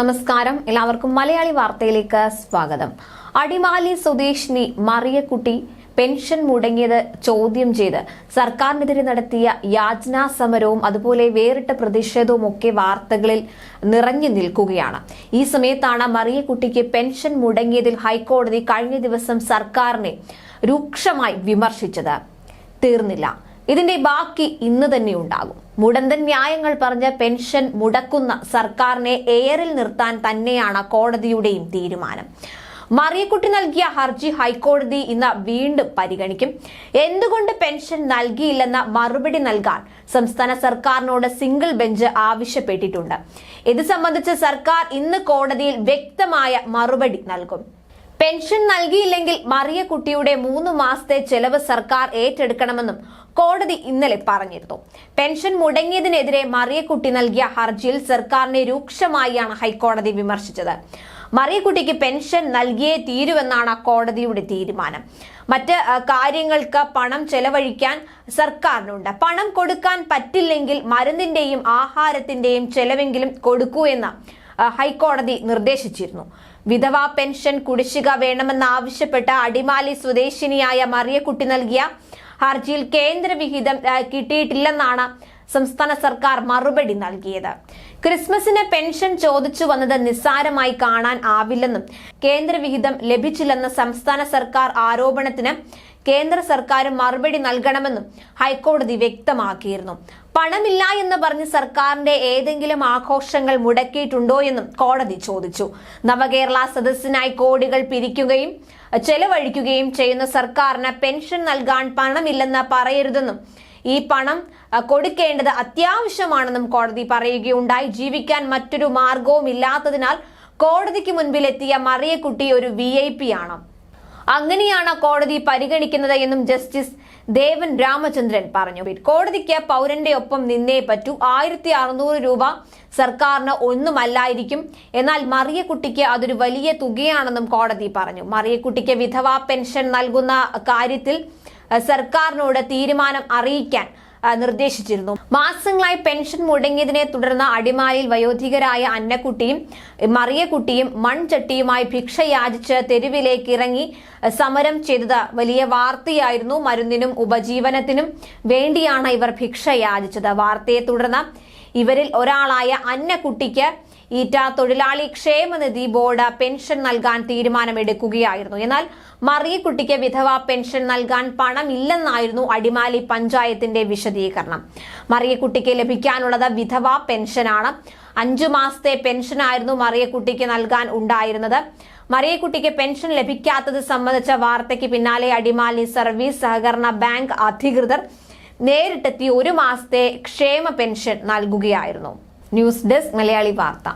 നമസ്കാരം. എല്ലാവർക്കും മലയാളി വാർത്തയിലേക്ക് സ്വാഗതം. അടിമാലി സ്വദേശിനി മറിയക്കുട്ടി പെൻഷൻ മുടങ്ങിയത് ചോദ്യം ചെയ്ത് സർക്കാരിനെതിരെ നടത്തിയ യാചനാ സമരവും അതുപോലെ വേറിട്ട പ്രതിഷേധവും ഒക്കെ വാർത്തകളിൽ നിറഞ്ഞു നിൽക്കുകയാണ്. ഈ സമയത്താണ് മറിയക്കുട്ടിക്ക് പെൻഷൻ മുടങ്ങിയതിൽ ഹൈക്കോടതി കഴിഞ്ഞ ദിവസം സർക്കാരിനെ രൂക്ഷമായി വിമർശിച്ചത്. തീർന്നില്ല. ഇതിന്റെ ബാക്കി ഇന്ന് തന്നെ ഉണ്ടാകും. മുടന്തൻ ന്യായങ്ങൾ പറഞ്ഞ് പെൻഷൻ മുടക്കുന്ന സർക്കാരിനെ എയറിൽ നിർത്താൻ തന്നെയാണ് കോടതിയുടെയും തീരുമാനം. മറിയക്കുട്ടി നൽകിയ ഹർജി ഹൈക്കോടതി ഇന്ന് വീണ്ടും പരിഗണിക്കും. എന്തുകൊണ്ട് പെൻഷൻ നൽകിയില്ലെന്ന മറുപടി നൽകാൻ സംസ്ഥാന സർക്കാരിനോട് സിംഗിൾ ബെഞ്ച് ആവശ്യപ്പെട്ടിട്ടുണ്ട്. ഇത് സംബന്ധിച്ച് സർക്കാർ ഇന്ന് കോടതിയിൽ വ്യക്തമായ മറുപടി നൽകും. പെൻഷൻ നൽകിയില്ലെങ്കിൽ മറിയ കുട്ടിയുടെ മൂന്ന് മാസത്തെ ചെലവ് സർക്കാർ ഏറ്റെടുക്കണമെന്നും കോടതി ഇന്നലെ പറഞ്ഞിരുന്നു. പെൻഷൻ മുടങ്ങിയതിനെതിരെ മറിയക്കുട്ടി നൽകിയ ഹർജിയിൽ സർക്കാരിനെ രൂക്ഷമായാണ് ഹൈക്കോടതി വിമർശിച്ചത്. മറിയക്കുട്ടിക്ക് പെൻഷൻ നൽകിയേ തീരുവെന്നാണ് കോടതിയുടെ തീരുമാനം. മറ്റ് കാര്യങ്ങൾക്ക് പണം ചെലവഴിക്കാൻ സർക്കാരിനുണ്ട്. പണം കൊടുക്കാൻ പറ്റില്ലെങ്കിൽ മരുന്നിന്റെയും ആഹാരത്തിന്റെയും ചെലവെങ്കിലും കൊടുക്കൂ എന്ന് ഹൈക്കോടതി നിർദ്ദേശിച്ചിരുന്നു. വിധവാ പെൻഷൻ കുടിശ്ശിക വേണമെന്നാവശ്യപ്പെട്ട അടിമാലി സ്വദേശിനിയായ മറിയക്കുട്ടി നൽകിയ ഹർജിയിൽ കേന്ദ്രവിഹിതം കിട്ടിയിട്ടില്ലെന്നാണ് സംസ്ഥാന സർക്കാർ മറുപടി നൽകിയത്. ക്രിസ്മസിന് പെൻഷൻ ചോദിച്ചു വന്നത് നിസ്സാരമായി കാണാൻ ആവില്ലെന്നും കേന്ദ്രവിഹിതം ലഭിച്ചില്ലെന്ന സംസ്ഥാന സർക്കാർ ആരോപണത്തിന് കേന്ദ്ര സർക്കാർ മറുപടി നൽകണമെന്നും ഹൈക്കോടതി വ്യക്തമാക്കിയിരുന്നു. പണമില്ല എന്ന് പറഞ്ഞ് സർക്കാരിന്റെ ഏതെങ്കിലും ആഘോഷങ്ങൾ മുടക്കിയിട്ടുണ്ടോ എന്നും കോടതി ചോദിച്ചു. നവകേരള സദസ്സിനായി കോടികൾ പിരിക്കുകയും ചെലവഴിക്കുകയും ചെയ്യുന്ന സർക്കാരിന് പെൻഷൻ നൽകാൻ പണമില്ലെന്ന് പറയരുതെന്നും ഈ പണം കൊടുക്കേണ്ടത് അത്യാവശ്യമാണെന്നും കോടതി പറയുകയുണ്ടായി. ജീവിക്കാൻ മറ്റൊരു മാർഗവും ഇല്ലാത്തതിനാൽ കോടതിക്ക് മുൻപിലെത്തിയ മറിയക്കുട്ടി ഒരു വി ഐ പി ആണ്. അങ്ങനെയാണ് കോടതി പരിഗണിക്കുന്നത് എന്നും ജസ്റ്റിസ് ദേവൻ രാമചന്ദ്രൻ പറഞ്ഞു. കോടതിക്ക് പൗരന്റെ ഒപ്പം നിന്നേ പറ്റൂ. ആയിരത്തി അറുന്നൂറ് രൂപ സർക്കാരിന് ഒന്നുമല്ലായിരിക്കും. എന്നാൽ മറിയക്കുട്ടിക്ക് അതൊരു വലിയ തുകയാണെന്നും കോടതി പറഞ്ഞു. മറിയക്കുട്ടിക്ക് വിധവാ പെൻഷൻ നൽകുന്ന കാര്യത്തിൽ സർക്കാരിനോട് തീരുമാനം അറിയിക്കാൻ നിർദ്ദേശിച്ചിരുന്നു. മാസങ്ങളായി പെൻഷൻ മുടങ്ങിയതിനെ തുടർന്ന് അടിമാലിയിൽ വയോധികരായ അന്നക്കുട്ടിയും മറിയക്കുട്ടിയും മൺചട്ടിയുമായി ഭിക്ഷ യാചിച്ച് തെരുവിലേക്ക് ഇറങ്ങി സമരം ചെയ്തത് വലിയ വാർത്തയായിരുന്നു. മരുന്നിനും ഉപജീവനത്തിനും വേണ്ടിയാണ് ഇവർ ഭിക്ഷ യാചിച്ചത് വാർത്തയെ തുടർന്ന് ഇവരിൽ ഒരാളായ അന്നക്കുട്ടിക്ക് ഈറ്റ തൊഴിലാളി ക്ഷേമനിധി ബോർഡ് പെൻഷൻ നൽകാൻ തീരുമാനമെടുക്കുകയായിരുന്നു. എന്നാൽ മറിയക്കുട്ടിക്ക് വിധവ പെൻഷൻ നൽകാൻ പണമില്ലെന്നായിരുന്നു അടിമാലി പഞ്ചായത്തിന്റെ വിശദീകരണം. മറിയക്കുട്ടിക്ക് ലഭിക്കാനുള്ളത് വിധവ പെൻഷനാണ്. അഞ്ചു മാസത്തെ പെൻഷനായിരുന്നു മറിയക്കുട്ടിക്ക് നൽകാൻ ഉണ്ടായിരുന്നത്. മറിയക്കുട്ടിക്ക് പെൻഷൻ ലഭിക്കാത്തത് സംബന്ധിച്ച വാർത്തയ്ക്ക് പിന്നാലെ അടിമാലി സർവീസ് സഹകരണ ബാങ്ക് അധികൃതർ നേരിട്ടെത്തി ഒരു മാസത്തെ ക്ഷേമ പെൻഷൻ നൽകുകയായിരുന്നു. ന്യൂസ് ഡെസ്ക് മലയാളി വാർത്ത.